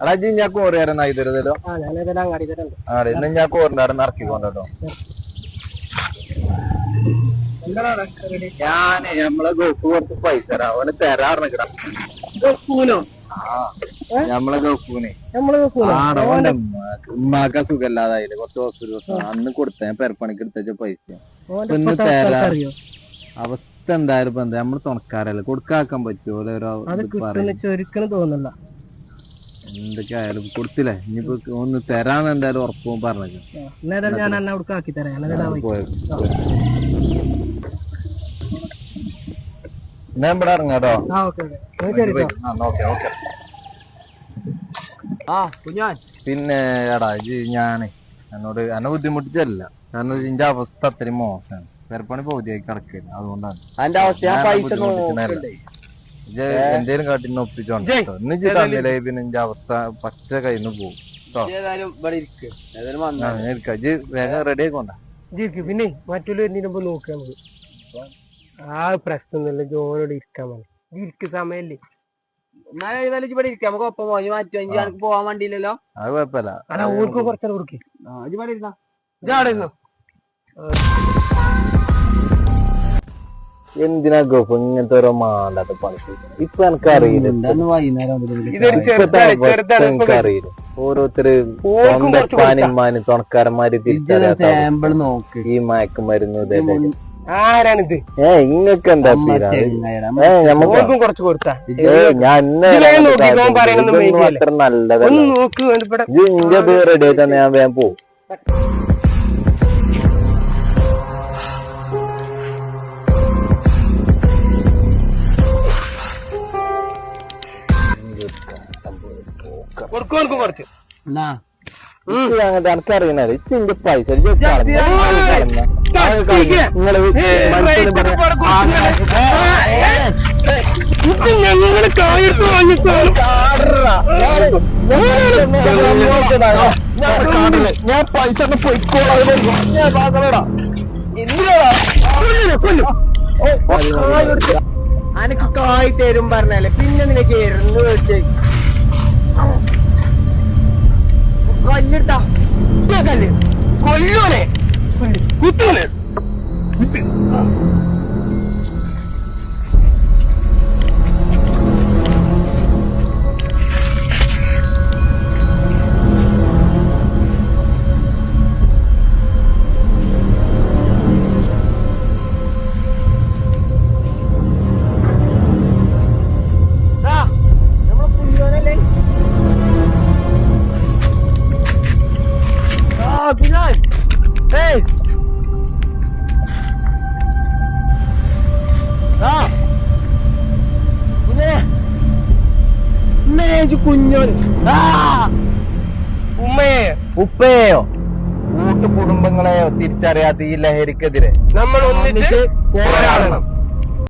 എടാ ജി ഞാൻ കോറിയാരെ നായി തരുതല്ലോ ആ ഞാനേതായാലും അങ്ങാടി തരണ്ട് ആടെ ഇന്ന് ഞാൻ കോറിന്റെ അവിടെ ഞാൻ നമ്മളെ ഗോപ്പ് കുറച്ച് പൈസ തരാം. അവന് നമ്മളെ ഗോപ്പൂനെ നമ്മൾ പൂനോ ആടെ ഓന്റെ ഉമ്മാക്ക്. സുഖമില്ലാതായില്ലേ കുറച്ച് ഹോസ്പിറ്റൽ ദിവസം. അന്ന് കൊടുത്ത ഞാൻ പെരപ്പണിക്ക് എടുത്ത പൈസ. അവസ്ഥ തരാം. അവസ്ഥ എന്തായാലും ഇപ്പൊ എന്താ നമ്മൾ തുണക്കാരല്ലേ? കൊടുക്കാക്കാൻ പറ്റുമോ അത് കിട്ടുന്ന ചൊരുക്കണ് തോന്നില്ല എന്തൊക്കെ ആയാലും കൊടുത്തില്ലേ? ഇനിയിപ്പോ ഒന്ന് തരാന്ന് എന്തായാലും ഉറപ്പും പറഞ്ഞു ഞാൻ എന്നെ അവിടെ ആക്കി തരാം. ഞാനേതായാലും ആ വഴിക്ക്. ഞാൻ ഇവിടെ ഇറങ്ങാട്ടോ ആ കുഞ്ഞാൻ. പിന്നെ എടാ ഞാനേ എന്നോട് എന്നെ ബുദ്ധിമുട്ടിച്ചല്ല കാരണം ഇതിന്റെ അവസ്ഥ അത്രയും മോശമാണ്. പെരപ്പണി പകുതിയായി കിടക്കില്ല അതുകൊണ്ടാണ്. അവസ്ഥ. പൈസ എന്തേലും കാട്ടിന്ന് ഒപ്പിച്ചോണ്ട്. ഇന്ന് തന്നില്ലേ? പിന്നെ ഇന്റെ അവസ്ഥ പച്ച കയ്യിന്ന് പോകും വേഗം റെഡി ആയിക്കോണ്ട. പിന്നെ മറ്റുള്ള വരുന്നതിന് നോക്കാം നമുക്ക് ആ പ്രശ്നമൊന്നുമില്ല ജോനോട് ഇരിക്കാൻ മതി ഇരിക്ക് സമയല്ലേ എന്നാലും ഇവിടെ ഇരിക്കാം. നമുക്ക് ഒപ്പം പോയി മാറ്റി? അഞ്ചു ആർക്ക് പോവാൻ വണ്ടിയില്ലല്ലോ? അത് കുഴപ്പമില്ല. ഓർക്ക് കുറച്ചാൽ കൊടുക്ക്. ഇവിടെ ഇരുന്നാ. ഇതാടെ എന്തിനാ ഗ്രൂപ്പ് ഇങ്ങനത്തെ ഓരോ മാണ്ടാത്ത പണി ഇപ്പൊ എനിക്കറിയില്ല. അറിയില്ല എനിക്കറിയില്ല. ഓരോരുത്തര് പാനിമാനും തുണക്കാരന്മാര് തിരിച്ചറിയാത്ത സാമ്പിൾ നോക്ക്. ഈ മയക്കുമരുന്ന് ഇതേ ആരാണിത്? ഏ ഇങ്ങക്ക് എന്താ കുറച്ച് കൊടുത്താ. ഏ, ഞാൻ അത്ര നല്ലതല്ല. നോക്ക് ഇവിടെ ഇത് ഇന്റെ റെഡി ആയിട്ടാ തന്നെ ഞാൻ വേഗം പോവും. അത് കുറച്ച്. ഞങ്ങൾ ഞാൻ പൈസ പൊയ്ക്കോളാം. അനക്ക് കായ് തരും പറഞ്ഞാലേ. പിന്നെ നിനക്ക് എരുന്ന് Rollen wir da. മേജ് കുഞ്ഞോൻ ഉമ്മയെ ഉപ്പയോ? കൂട്ടു കുടുംബങ്ങളെയോ തിരിച്ചറിയാത്ത ഈ ലഹരിക്കെതിരെ നമ്മൾ ഒന്നിച്ച് പോരാടണം.